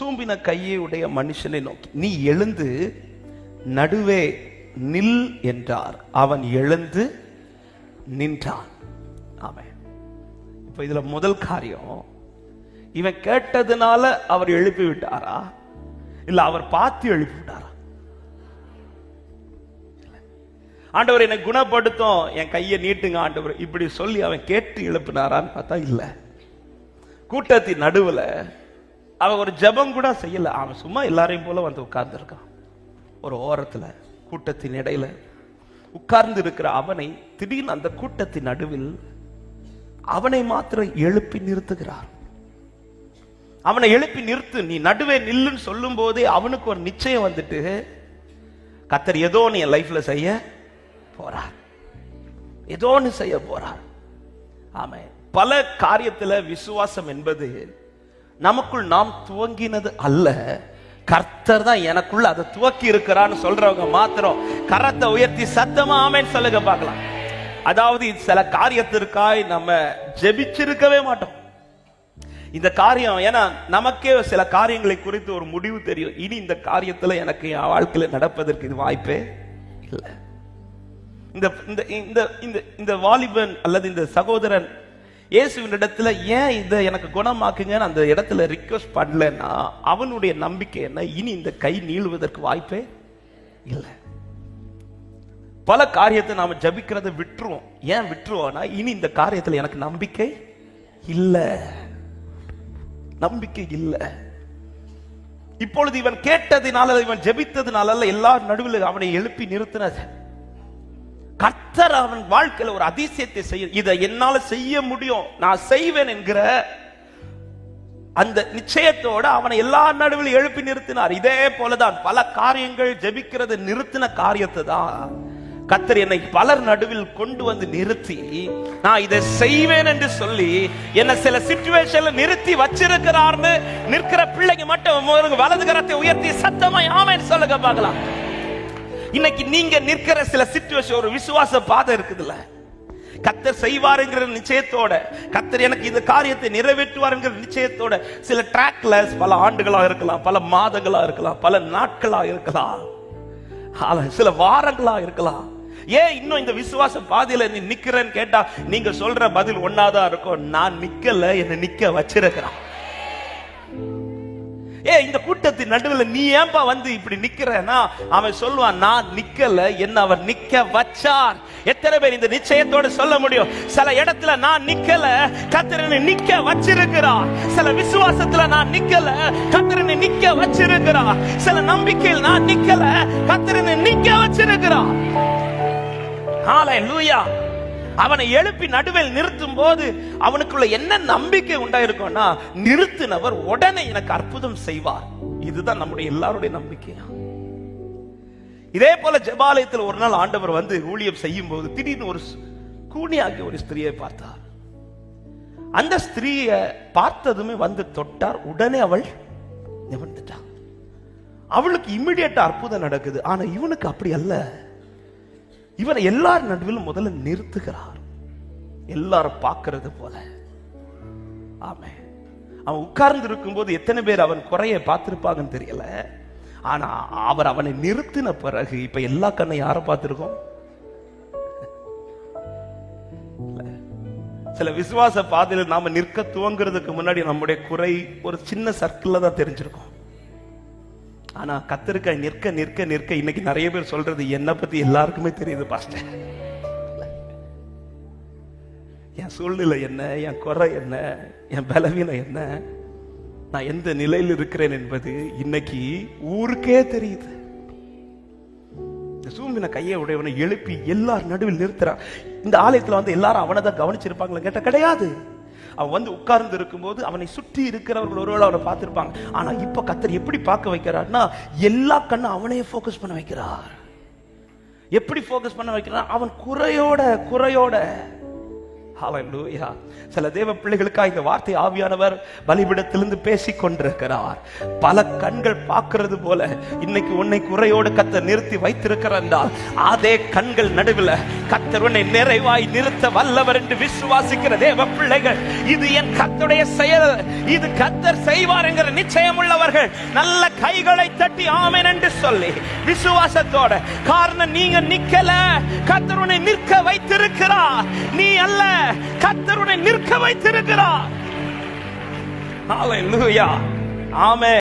சூம்பின கையை உடைய மனுஷனை நோக்கி நீ எழுந்து நடுவே நில் என்றார். அவன் எழுந்து நின்றான். ஆமென். இப்ப இதுல முதல் காரியம் இவன் கேட்டதுனால அவர் எழுப்பி விட்டாரா? இல்ல அவர் பார்த்து எழுப்பி விட்டாரா? ஆண்டவர் என்னை குணப்படுத்தும் என் கையை நீட்டுங்க ஆண்டவர். இப்படி சொல்லி அவன் கேட்டு எழுப்பினாரான்னு பார்த்தா இல்ல. கூட்டத்தின் நடுவுல அவன் ஒரு ஜபம் கூட செய்யல. அவன் சும்மா எல்லாரையும் போல வந்து உட்கார்ந்துருக்கான் ஒரு ஓரத்துல கூட்டத்தின் இடையில உட்கார்ந்து இருக்கிற அவனை திடீர்னு அந்த கூட்டத்தின் நடுவில் அவனை மாத்திரம் எழுப்பி நிறுத்துகிறார். அவனை எழுப்பி நிறுத்து நீ நடுவே நில்லுன்னு சொல்லும் போதே அவனுக்கு ஒரு நிச்சயம் வந்துட்டு கத்தர் ஏதோ நீ என் லைஃப்ல செய்ய போறார். ஏதோ ஒன்று செய்ய போறார். ஆமே பல காரியத்துல விசுவாசம் என்பது நமக்குள் நாம் துவங்கினது அல்ல. கர்த்தர் தான் எனக்குள்ள அதை துவக்கி இருக்கிறான்னு சொல்றவங்க மாத்திரம் கரத்தை உயர்த்தி சத்தமா ஆமேன்னு சொல்லுங்க பார்க்கலாம். அதாவது சில காரியத்திற்காய் நம்ம ஜெபிச்சிருக்கவே மாட்டோம். இந்த காரியம் ஏன்னா நமக்கே சில காரியங்களை குறித்து ஒரு முடிவு தெரியும். இனி இந்த காரியத்துல எனக்கு என் வாழ்க்கையில நடப்பதற்கு இது வாய்ப்பே இல்லை. இந்த இந்த இந்த இந்த இந்த வாலிபன் அல்லது இந்த சகோதரன் இயேசுவின் இடத்துல ஏன் இதை எனக்கு குணமாக்குங்கன்னு அந்த இடத்துல ரிக்வஸ்ட் பண்ணலன்னா அவனுடைய நம்பிக்கை என்ன? இனி இந்த கை நீளுவதற்கு வாய்ப்பே இல்லை. பல காரியத்தை நாம ஜபிக்கிறத விட்டுருவோம். ஏன் விட்டுருவோம்னா இனி இந்த காரியத்தில் எனக்கு நம்பிக்கை இல்லை. நம்பிக்கை இல்லை. இப்பொழுது இவன் கேட்டதினால இவன் ஜெபித்ததினால எல்லா நடுவில் அவனை எழுப்பி நிறுத்தினது. கர்த்தர் அவன் வாழ்க்கையில ஒரு அதிசயத்தை செய்ய இதை என்னால செய்ய முடியும். நான் செய்வேன் என்கிற அந்த நிச்சயத்தோட அவனை எல்லா நடுவில் எழுப்பி நிறுத்தினார். இதே போலதான் பல காரியங்கள் ஜெபிக்கிறது நிறுத்தின காரியத்தை தான் கத்தர் என்னை பலர் நடுவில் கொண்டு வந்து நிறுத்தி நான் இதை செய்வேன் என்று சொல்லி என்ன சில சிச்சுவேஷன்ல நிறுத்தி வச்சிருக்கிறார்னு நிற்கிற பிள்ளைங்க மட்டும் வலது கரத்தை உயர்த்தி சத்தமா ஆமென்னு சொல்லுங்க பார்க்கலாம். இன்னைக்கு நீங்க நிற்கிற சில சிச்சுவேஷன் ஒரு விசுவாச பாதை இருக்குதுல்ல. கத்தர் செய்வாருங்கிற நிச்சயத்தோட கத்தர் எனக்கு இந்த காரியத்தை நிறைவேற்றுவாருங்கிற நிச்சயத்தோட சில ட்ராக்ல பல ஆண்டுகளா இருக்கலாம் பல மாதங்களா இருக்கலாம் பல நாட்களா இருக்கலாம். ஆனா, சில வாரங்களா இருக்கலாம். ஏன் இன்னும் இந்த விசுவாச பாதையில நீ நிக்கிறேன்னு கேட்டா நீங்க சொல்ற பதில் ஒன்னாதான் இருக்கும். நான் நிக்கல என்ன நிக்க வச்சிருக்கிறான். ஏ இந்த கூட்டத்தின் நடுவில் நீ ஏன்பா வந்து இப்படி நிக்கிறனா அவன் சொல்லுவான் நான் நிக்கல என்ன அவர் நிக்க வச்சார். எத்தனை பேர் இந்த நிச்சயத்தோட சொல்ல முடியும்? சில இடத்துல நான் நிக்கல கத்திரனை நிக்க வச்சிருக்கிறார். சில விசுவாசத்துல நான் நிக்கல கத்திரனை நிக்க வச்சிருக்கிறார். சில நம்பிக்கையில் நான் நிக்கல கத்திரனை நிக்க வச்சிருக்கிறார். ஹalleluya. அவனை எழுப்பி நடுவில் நிறுத்தும் போது அவனுக்குள்ள என்ன நம்பிக்கை உண்டாயிருக்கும்னா நிறுத்தினவர் உடனே எனக்கு அற்புதம் செய்வார். இதுதான் நம்முடைய எல்லாருடைய நம்பிக்கையா இதே போல ஜபாலயத்தில் ஒரு நாள் ஆண்டவர் வந்து ஊழியம் செய்யும் போது திடீர்னு ஒரு ஸ்- ஒரு ஸ்திரியை பார்த்தார். அந்த ஸ்திரீயை பார்த்ததுமே வந்து தொட்டார். உடனே அவள் நிமிர்ந்துட்டான் அவளுக்கு இம்மிடியட்டா அற்புதம் நடக்குது. ஆனா இவனுக்கு அப்படி அல்ல. இவனை எல்லார் நடுவிலும் முதல்ல நிறுத்துகிறார். எல்லாரும் பார்க்கறது போல. ஆமே அவன் உட்கார்ந்து இருக்கும்போது எத்தனை பேர் அவன் குறைய பார்த்திருப்பாங்கன்னு தெரியல. ஆனா அவர் அவனை நிறுத்தின பிறகு இப்ப எல்லா கண்ணை யாரை பார்த்திருக்கோம்? சில விசுவாச பாதையில் நாம நிற்க துவங்குறதுக்கு முன்னாடி நம்முடைய குறை ஒரு சின்ன சர்க்கிள்ல தான் தெரிஞ்சிருக்கும். ஆனா கத்திருக்க நிற்க நிற்க நிற்க இன்னைக்கு நிறைய பேர் சொல்றது என்ன பத்தி எல்லாருக்குமே தெரியுது பாஸ்டர் என் சூழ்நிலை என்ன என் குறை என்ன என் பலவீனம் என்ன? நான் எந்த நிலையில் இருக்கிறேன் என்பது இன்னைக்கு ஊருக்கே தெரியுது. இந்த சூம்பின கையை உடையவனை எழுப்பி எல்லார் நடுவில் நிறுத்துறான் இந்த ஆலயத்தில் வந்து எல்லாரும் அவனை தான் கவனிச்சிருப்பாங்களா கேட்டால் கிடையாது. அவன் வந்து உட்கார்ந்து இருக்கும்போது அவனை சுற்றி இருக்கிறவர்கள் ஒருவேளை அவனை பார்த்துருப்பாங்க. ஆனால் இப்போ கத்தர் எப்படி பார்க்க வைக்கிறார்னா எல்லா கண்ணும் அவனையே ஃபோக்கஸ் பண்ண வைக்கிறார். எப்படி ஃபோக்கஸ் பண்ண வைக்கிறான் அவன் குறையோட குறையோட. ஹalleluya சில தேவ பிள்ளைகளுக்காக இந்த வார்த்தை ஆவியானவர் பலிபிடத்திலிருந்து பேசிக் கொண்டிருக்கிறார் பல கண்கள் பார்க்கிறது போல இன்னைக்கு உன்னை குறையோடு கத்த நிறுத்தி வைத்திருக்கிறார் என்றால் அதே கண்கள் நடுவில் கத்தர் உன்னை நிறைவாய் நிறுத்த வல்லவர் என்று விசுவாசிக்கிற தேவ பிள்ளைகள் இது என் கத்துடைய செயல் இது கத்தர் செய்வார் என்கிற நிச்சயம் உள்ளவர்கள் நல்ல கைகளை தட்டி ஆமேன் என்று சொல்லி விசுவாசத்தோட காரணம் நீங்க நிக்கல கத்தர் உன்னை நிற்க வைத்திருக்கிறார். நீ அல்ல கத்தருடன் நிற்க வைத்திருக்கிறார். ஆமே